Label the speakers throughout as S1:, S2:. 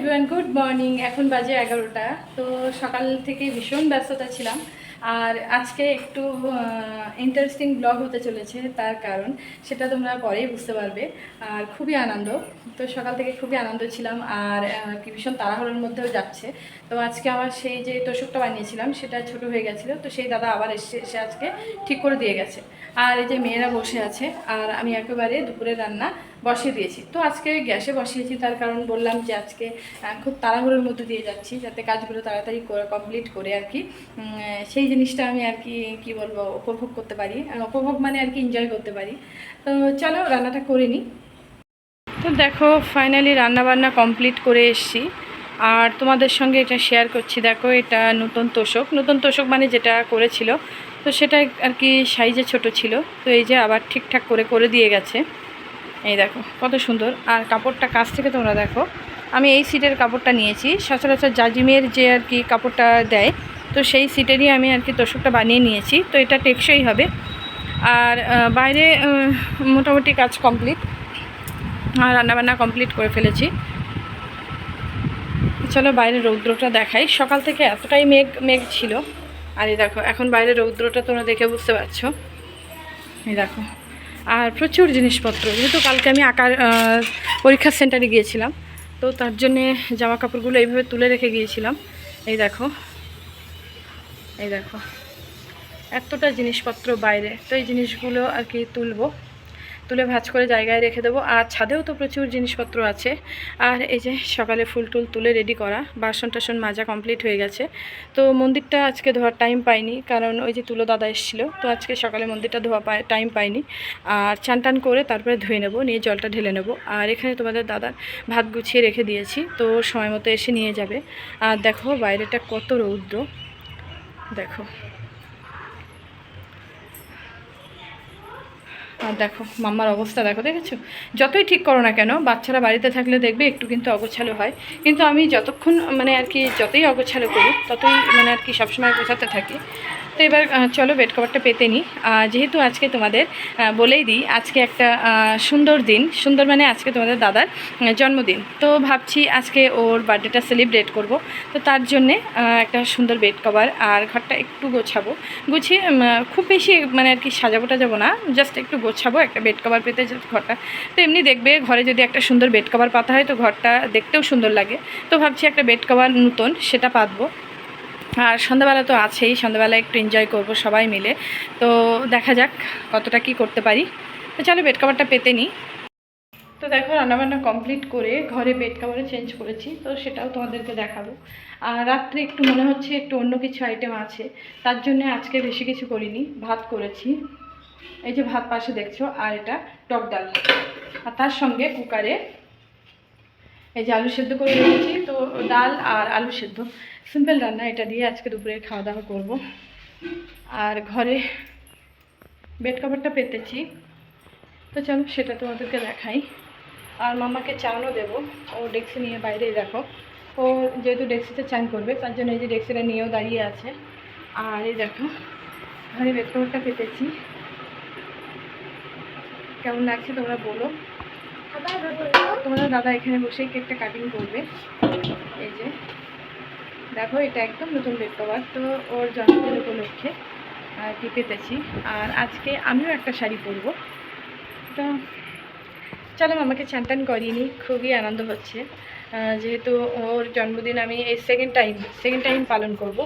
S1: Everyone good morning এখন বাজে এগারোটা। তো সকাল থেকে ভীষণ ব্যস্ততা ছিলাম। আর আজকে একটু ইন্টারেস্টিং ব্লগ হতে চলেছে তার কারণ, সেটা তোমরা পরেই বুঝতে পারবে। আর খুবই আনন্দ। তো সকাল থেকে খুবই আনন্দ ছিলাম আর ভীষণ তাড়াহুড়োর মধ্যেও যাচ্ছে। তো আজকে আমার সেই যে তোষকটা বানিয়েছিলাম, সেটা ছোট হয়ে গেছিল। তো সেই দাদা আবার এসে এসে আজকে ঠিক করে দিয়ে গেছে। আর এই যে মেয়েরা বসে আছে, আর আমি একেবারে দুপুরে রান্না বসিয়ে দিয়েছি। তো আজকে গ্যাসে বসিয়েছি, তার কারণ বললাম যে আজকে খুব তাড়াহুড়োর মধ্যে দিয়ে যাচ্ছি, যাতে কাজগুলো তাড়াতাড়ি করে কমপ্লিট করে আর কি সেই জিনিসটা আমি আর কি কি বলব, উপভোগ করতে পারি। উপভোগ মানে আর কি এনজয় করতে পারি। তো চলো রান্নাটা করে নিই। তো দেখো ফাইনালি রান্নাবান্না কমপ্লিট করে এসছি। আর তোমাদের সঙ্গে এটা শেয়ার করছি। দেখো, এটা নতুন তোষক। নতুন তোষক মানে যেটা করেছিল তো সেটা আর কি সাইজে ছোট ছিল। তো এই যে আবার ঠিকঠাক করে করে দিয়ে গেছে। এই দেখো, কত সুন্দর। আর কাপড়টা কাছ থেকে তোমরা দেখো। আমি এই সিটের কাপড়টা নিয়েছি। সচরাচর জাজিমের যে আর কি কাপড়টা দেয়, তো সেই সিটেরই আমি আর কি তোষকটা বানিয়ে নিয়েছি। তো এটা টেকসই হবে। আর বাইরে মোটামুটি কাজ কমপ্লিট। আর রান্নাবান্না কমপ্লিট করে ফেলেছি। চলো বাইরে রৌদ্রটা দেখাই। সকাল থেকে এতটাই মেঘ মেঘ ছিল। আর এই দেখো, এখন বাইরে রৌদ্রটা তোমরা দেখে বুঝতে পারছ। এই দেখো, আর প্রচুর জিনিসপত্র। যেহেতু কালকে আমি আঁকার পরীক্ষার সেন্টারে গিয়েছিলাম, তো তার জন্যে জামা কাপড়গুলো এইভাবে তুলে রেখে গিয়েছিলাম। এই দেখো এই দেখো, এতটা জিনিসপত্র বাইরে। তো এই জিনিসগুলো আর কি তুলবো। তুলে ভাজ করে জায়গায় রেখে দেবো। আর ছাদেও তো প্রচুর জিনিসপত্র আছে। আর এই যে সকালে ফুল টুল তুলে রেডি করা, বাসন টাসন মাজা কমপ্লিট হয়ে গেছে। তো মন্দিরটা আজকে ধোয়ার টাইম পাইনি, কারণ ওই যে তুলো দাদা এসেছিল। তো আজকে সকালে মন্দিরটা ধোয়া পায় টাইম পাইনি। আর চান টান করে তারপরে ধুয়ে নেব, নিয়ে জলটা ঢেলে নেব। আর এখানে তোমাদের দাদার ভাত গুছিয়ে রেখে দিয়েছি, তো সময় মতো এসে নিয়ে যাবে। আর দেখো বাইরেটা কত রৌদ্র। দেখো। আর দেখো, মাম্মার অবস্থা দেখো, দেখেছ? যতই ঠিক করো না কেন, বাচ্চারা বাড়িতে থাকলে দেখবে একটু কিন্তু অগোছালো হয়। কিন্তু আমি যতক্ষণ মানে আর কি, যতই অগোছালো করি ততই মানে আর কি সবসময় গোছাতে থাকি। তো এবার চলো বেড কভারটা পেতে নিই। যেহেতু আজকে তোমাদের বলেই দিই, আজকে একটা সুন্দর দিন। সুন্দর মানে আজকে তোমাদের দাদার জন্মদিন। তো ভাবছি আজকে ওর বার্থডেটা সেলিব্রেট করব। তো তার জন্যে একটা সুন্দর বেড কভার আর ঘরটা একটু গোছাবো। গুছিয়ে খুব বেশি মানে আর কি সাজাবো টাজাবো না জাস্ট একটু গোছাবো, একটা বেড কভার পেতে ঘরটা। তো এমনি দেখবে ঘরে যদি একটা সুন্দর বেড কভার পাতা হয়, তো ঘরটা দেখতেও সুন্দর লাগে। তো ভাবছি একটা বেড কভার নতুন, সেটা পাতবো। আর সন্ধ্যাবেলা তো আছেই, সন্ধ্যাবেলা একটু এনজয় করব সবাই মিলে। তো দেখা যাক কতটা কি করতে পারি। তো চলো বেড কভারটা পেতে নিই। তো দেখো রান্নাবান্না কমপ্লিট করে ঘরে বেড কভারে চেঞ্জ করেছি, তো সেটাও তোমাদেরকে দেখাবো। আর রাত্রে একটু মনে হচ্ছে একটু অন্য কিছু আইটেম আছে, তার জন্য আজকে বেশি কিছু করিনি, ভাত করেছি। এই যে ভাত পাশে দেখছ, আর এটা টক ডাল। আর তার সঙ্গে কুকারে এই যে আলু সেদ্ধ করে রেখেছি, তো ডাল আর আলু সেদ্ধ। সিম্পল রান্না এটা দিয়ে আজকে দুপুরে খাওয়া দাওয়া করব। আর ঘরে বেড কভারটা পেতেছি। তো চলো সেটা তোমাদেরকে দেখাই। আর মামাকে চানও দেবো। ও ডেক্সি নিয়ে বাইরেই দেখো। ও যেহেতু ডেক্সিতে চান করবে তার জন্য এই যে ডেক্সিটা নিয়েও দাঁড়িয়ে আছে। আর এই দেখো ঘরে বেড কভারটা পেতেছি। কেমন লাগছে তোমরা বলো? তোমরা দাদা এখানে বসেই কেকটা কাটিং করবে। এই যে। দেখো, এটা একদম নতুন বেড কভার তো ওর জন্মদিন উপলক্ষে কি পেতেছি আর আজকে আমিও একটা শাড়ি পরবো। তো চলো আমাকে চান করিনি খুবই আনন্দ হচ্ছে। যেহেতু ওর জন্মদিন আমি এই সেকেন্ড টাইম সেকেন্ড টাইম পালন করব।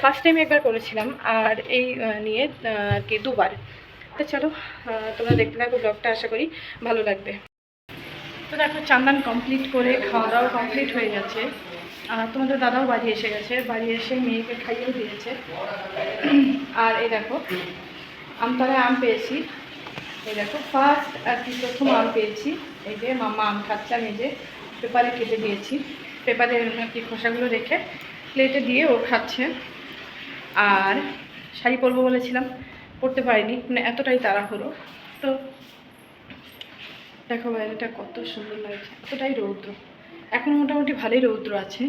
S1: ফার্স্ট টাইম একবার করেছিলাম, আর এই নিয়ে আর কি, দুবার। তো চলো তোমরা দেখতে থাকো ব্লগটা আশা করি ভালো লাগবে। তো দেখো চান্দান কমপ্লিট করে খাওয়া দাওয়া কমপ্লিট হয়ে গেছে। তোমাদের দাদাও বাড়ি এসে গেছে। বাড়ি এসে মেয়েকে খাইয়েও দিয়েছে। আর এই দেখো আমতলায় আম পেয়েছি। এই দেখো ফার্স্ট আর কি প্রথম আম পেয়েছি। এই যে মামা আম খাচ্ছে, আমি যে পেপারে কেটে দিয়েছি। পেপারে আর কি খোসাগুলো রেখে প্লেটে দিয়ে ও খাচ্ছে। আর শাড়ি পরবো বলেছিলাম, পরতে পারিনি। মানে এতটাই তাড়াহুড়ো। তো দেখো বাইরেটা কত সুন্দর লাগছে, এতটাই রৌদ্র। এখন মোটামুটি ভালোই রৌদ্র আছে।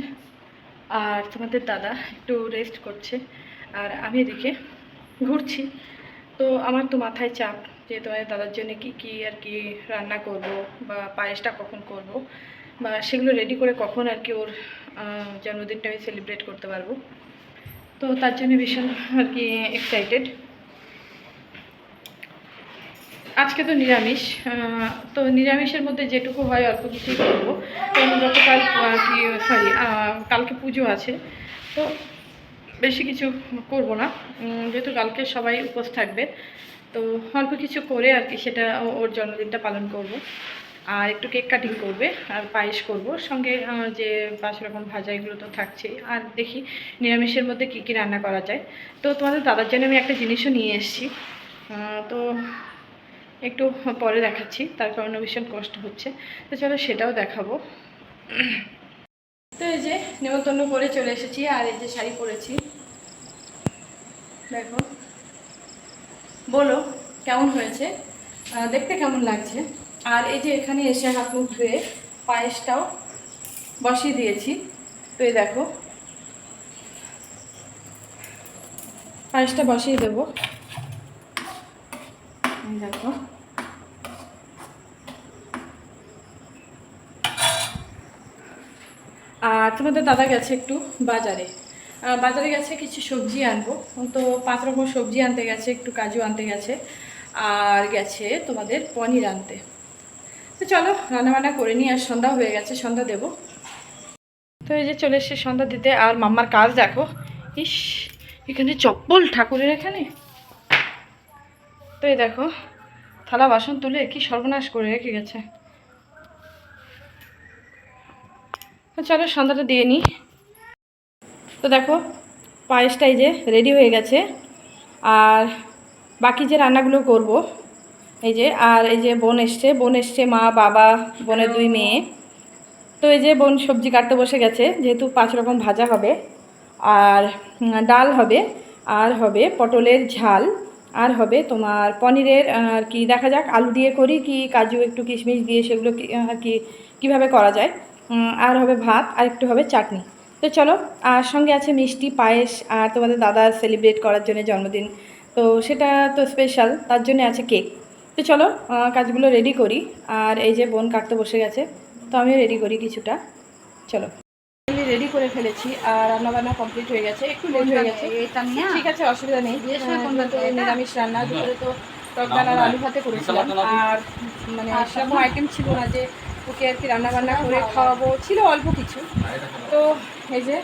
S1: আর তোমাদের দাদা একটু রেস্ট করছে। আর আমি এদিকে ঘুরছি। তো আমার তো মাথায় চাপ যে তোমাদের দাদার জন্য কি কি আর কি রান্না করব বা পায়েসটা কখন করব বা সেগুলো রেডি করে কখন আর কি ওর জন্মদিনটা আমি সেলিব্রেট করতে পারব। তো তার জন্য ভীষণ আর কি এক্সাইটেড আজকে তো নিরামিষ তো নিরামিষের মধ্যে যেটুকু হয় অল্প কিছুই করব। কারণ গতকাল কি সরি কালকে পুজো আছে, তো বেশি কিছু করব না। যেহেতু কালকে সবাই উপোস থাকবে, তো অল্প কিছু করে আর কি সেটা ওর জন্মদিনটা পালন করব। আর একটু কেক কাটিং করবে, আর পায়েস করব। সঙ্গে যে পাঁচ রকম ভাজা এগুলো তো থাকছেই আর দেখি নিরামিষের মধ্যে কী কী রান্না করা যায়। তো তোমাদের দাদার জন্য আমি একটা জিনিসও নিয়ে এসেছি। তো একটু পরে দেখাচ্ছি, তার কারণে ভীষণ কষ্ট হচ্ছে। তো চলো সেটাও দেখাবো। তো এই যে নেমন্তন্ন করে চলে এসেছি, আর এই যে শাড়ি পরেছি। দেখো। বলো, কেমন হয়েছে? দেখতে কেমন লাগছে? আর এই যে এখানে এসে হাত মুখ ধুয়ে পায়েসটাও বসিয়ে দিয়েছি। তো এই দেখো। পায়েসটা বসিয়ে দেবো। দেখো আর তোমাদের দাদা গেছে একটু বাজারে। বাজারে গেছে কিছু সবজি আনব। তো পাঁচ রকম সবজি আনতে গেছে, একটু কাজু আনতে গেছে, আর গেছে তোমাদের পনির আনতে। তো চলো, রান্নাবান্না করে নিই, আর সন্ধ্যা হয়ে গেছে, সন্ধ্যা দেবো। তো এই যে চলে এসছে সন্ধ্যা দিতে, আর মাম্মার কাজ দেখো। ইস, এখানে চপ্পল ঠাকুরের এখানে। তো এই দেখো, থালা, বাসন তুলে কি সর্বনাশ করে রেখে গেছে। চলো সন্ধ্যাটা দিয়ে নিই তো দেখো পায়েসটা এই যে রেডি হয়ে গেছে। আর বাকি যে রান্নাগুলো করব, এই যে, আর এই যে বোন এসছে বোন এসছে মা, বাবা, বোনের দুই মেয়ে। তো এই যে বোন সবজি কাটতে বসে গেছে, যেহেতু পাঁচ রকম ভাজা হবে, আর ডাল হবে, আর হবে পটলের ঝাল। আর হবে তোমার পনিরের আর কি, দেখা যাক আলু দিয়ে করি কি কাজু, একটু কিশমিশ দিয়ে সেগুলো আর কি, কীভাবে করা যায়। আর হবে ভাত, আর একটু হবে চাটনি। তো চলো, আর সঙ্গে আছে মিষ্টি, পায়েস, আর তোমাদের দাদার সেলিব্রেট করার জন্য জন্মদিন। তো সেটা তো স্পেশাল তার জন্য আছে কেক তো চলো কাজগুলো রেডি করি। আর এই যে বোন কাটতে বসে গেছে, তো আমিও রেডি করি কিছুটা। চলো। রেডি করে ফেলেছি আর রান্নাবান্না কমপ্লিট হয়ে গেছে। একটু লেট হয়ে গেছে।
S2: এটা নিয়ে?
S1: ঠিক আছে অসুবিধা নেই। হ্যাঁ, নিরামিষ রান্না দুপুরে তো টক ডাল আর আলু ভাতে করেছিলাম আর মানে সেরকম আইটেম ছিল না যে ওকে আর কি রান্না বান্না করে খাওয়াবো। ছিল অল্প কিছু। তো এই যে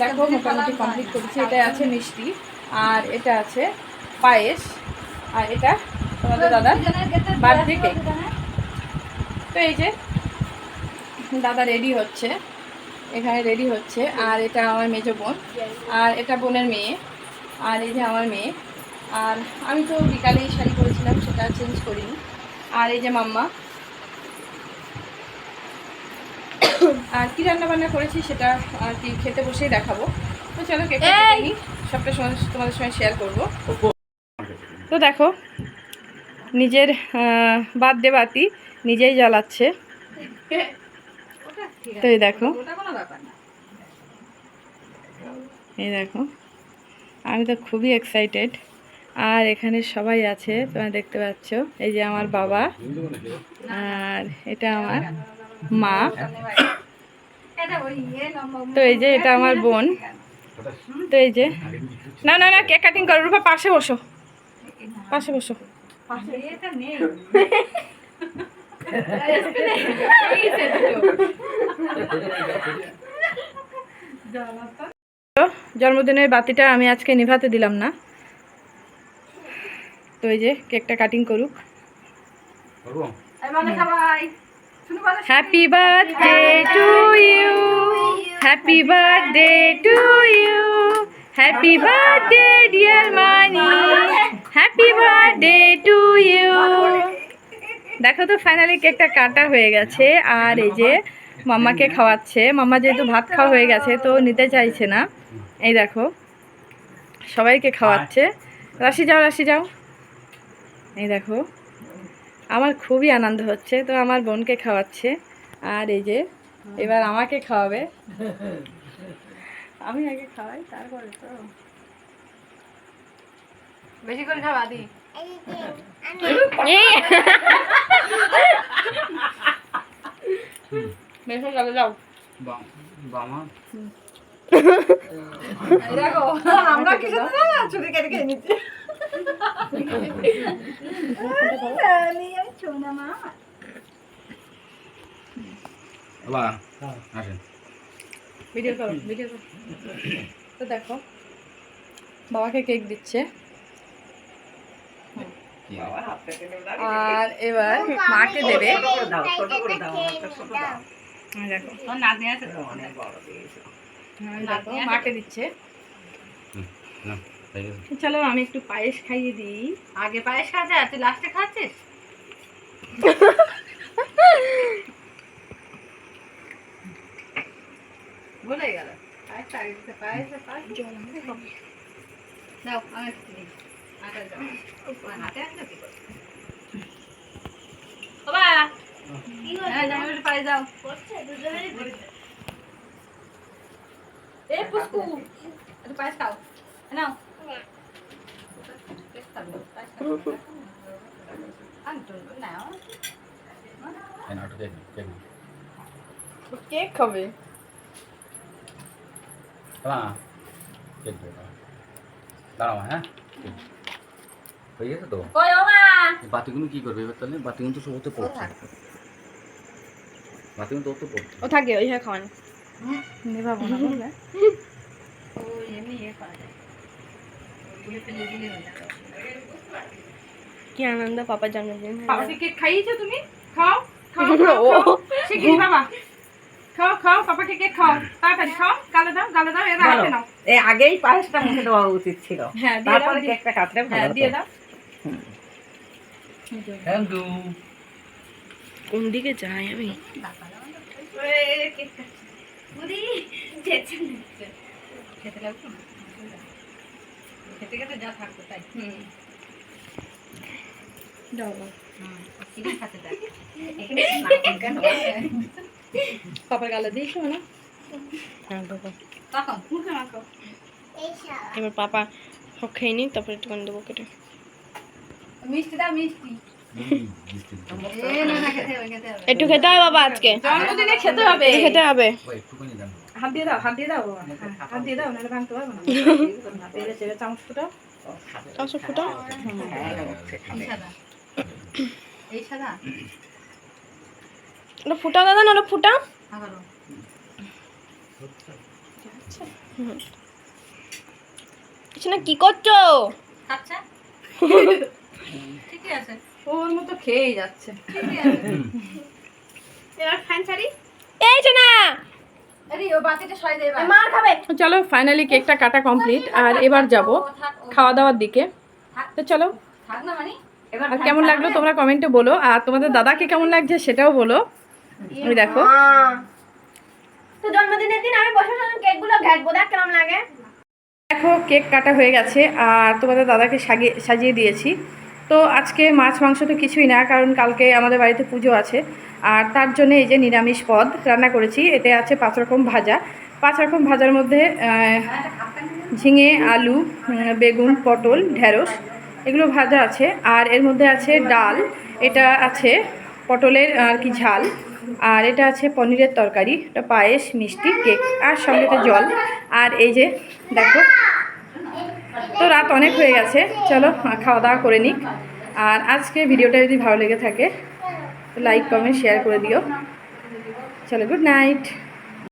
S1: দেখো মোটামুটি কমপ্লিট করেছি। এটা আছে মিষ্টি। আর এটা আছে পায়েস। আর এটা তোমাদের দাদার বার্থডে কেক তো এই যে দাদা রেডি হচ্ছে। এখানে রেডি হচ্ছে। আর এটা আমার মেজো বোন। আর এটা বোনের মেয়ে। আর এই যে আমার মেয়ে। আর আমি তো বিকালেই শাড়ি পরেছিলাম সেটা চেঞ্জ করিনি। আর এই যে মাম্মা। আর কি রান্না বান্না করেছি সেটা আর কি খেতে বসেই দেখাবো। তো চলো কেটে নিই। সবটা সময় তোমাদের সঙ্গে শেয়ার করব। তো দেখো নিজের বার্থডে বাতি নিজেই জ্বালাচ্ছে। তো এই দেখো। এই দেখো। আমি তো খুবই এক্সাইটেড আর এখানে সবাই আছে তোমরা দেখতে পাচ্ছ। এই যে আমার বাবা আর এটা আমার মা। তো এই যে এটা আমার বোন। তো এই যে না না না কেক কাটিং করো। রূপা পাশে বসো। পাশে বসো।
S2: পাশে এটা নেই।
S1: তো জন্মদিনের বাতিটা আমি আজকে নিভাতে দিলাম না। তো এই যে কেকটা কাটিং করুক। Happy birthday to you happy birthday to you happy birthday dear Moni happy birthday to you দেখো তো ফাইনালি কেকটা কাটা হয়ে গেছে। আর এই যে মাম্মাকে খাওয়াচ্ছে। মাম্মা যেহেতু ভাত খাওয়া হয়ে গেছে, তো নিতে চাইছে না। এই দেখো, সবাইকে খাওয়াচ্ছে। রাশি যাও রাশি যাও। এই দেখো, আমার খুবই আনন্দ হচ্ছে। তো আমার বোনকে খাওয়াচ্ছে। আর এই যে, এবার আমাকে খাওয়াবে। আমি আগে খাওয়াই, তারপরে তো।
S2: বেশি করে খাওয়া দি।
S1: বেশ হয়ে যাও
S2: দেখো আমরা না চুরি কেটে খেয়ে নিচ্ছি
S1: ভিডিও ভিডিও তো দেখো, বাবাকে কেক দিচ্ছে। আর এবার মাকে দেবে।
S2: দাও ছোট করে দাও একটা ছোট দাও।
S1: দেখো
S2: তোর নাতনি আছে। তো
S1: দেখো মাকে দিচ্ছে। চলো আমি একটু পায়েস খাইয়ে দিই।
S2: আগে পায়েস খাচ্ছে আর তুই লাস্টে খাচ্ছিস ভুলে গেল। পায়েস পায়েস পায়েস দাও আমি
S3: কেক
S1: খাবে
S3: বাবা, কেক। দাঁড়াও হ্যাঁ। হয়ে গেছে তো?
S2: কই ও মা?
S3: বাতিগুলো কি করবে? এবার তাহলে বাতিগুলো তো সব পড়ছে। বাতিগুলো তো পড়ছে।
S1: ও থাকে ওই হ্যাঁ খাওয়ান না।
S2: ও, এমনি করা যায়। হয়ে।
S4: কি আনন্দ পাপার জন্মদিন।
S1: কেক খাইয়েছো তুমি? খাও খাও শিগগিরি বাবা? খাও খাও পাপাকে কেক খাও। তাড়াতাড়ি খাও গালে দাও গালে দাও হাতে নাও।
S2: এই আগেই পায়েসটা মুখে দেওয়া উচিত ছিল।
S1: হ্যাঁ
S2: তারপরে কেকটা কাটলে ভালো
S1: হ্যাঁ দিয়ে দাও।
S3: থ্যাংক ইউ
S4: কোন দিকে যাই আমি?
S2: খেতে লাগবে খেতে যা থাকতো তাই।
S1: হুম? পাপার গালে না?
S4: হ্যাঁ এবার পাপা সব খেয়ে নিক তারপরে একটুখানি দেবো কেটে।
S2: মিষ্টি দাও মিষ্টি। এ না না খেতে হবে খেতে হবে।
S4: একটু খেতে হবে বাবা আজকে।
S1: জন্মদিনে খেতে হবে।
S4: খেতে হবে।
S3: ও
S1: হাত দিয়ে দাও হাত দিয়ে দাও হ্যাঁ, হাত দিয়ে দাও নাহলে ভাঙতে পারব না। চামচ
S4: ফুটা
S2: এই সাদা।
S4: ওটা ফুটা দাদা না ওটা ফুটা কিছু না কি করছ?
S2: ঠিকই আছে।
S1: ওর মতো খেয়েই যাচ্ছে।
S4: এবার ফ্যান ছাড়ি এই শোনা
S2: আরে ও বাতিটা সরাই দে এবার।
S4: মার খাবে।
S1: চলো ফাইনালি কেকটা কাটা কমপ্লিট আর এবার যাব খাওয়া দাওয়ার দিকে। তো চলো।
S2: থাক না মানে এবার
S1: আর কেমন লাগল তোমরা কমেন্টে বলো। আর তোমাদের দাদাকে কেমন লাগছে সেটাও বলো। ওই দেখো।
S4: তো জন্মদিনের দিন আমি বসে বসে কেকগুলো ঘাটবো দেখ কেমন লাগে।
S1: দেখো কেক কাটা হয়ে গেছে। আর তোমাদের দাদাকে সাজিয়ে সাজিয়ে দিয়েছি। তো আজকে মাছ, মাংস তো কিছুই না, কারণ কালকে আমাদের বাড়িতে পুজো আছে। আর তার জন্য এই যে নিরামিষ পদ রান্না করেছি, এতে আছে পাঁচ রকম ভাজা। পাঁচ রকম ভাজার মধ্যে ঝিঙে, আলু বেগুন, পটল, ঢেঁড়স, এগুলো ভাজা আছে। আর এর মধ্যে আছে ডাল, এটা আছে পটলের আর কি ঝাল, আর এটা আছে পনিরের তরকারি, এটা পায়েস, মিষ্টি, কেক, আর সঙ্গেতে জল। আর এই যে, দেখো তো রাত অনেক হয়ে গেছে, চলো খাওয়া দাওয়া করে নিক। আর আজকে ভিডিওটা যদি ভালো লেগে থাকে লাইক কমেন্ট শেয়ার করে দিও। চলো গুড নাইট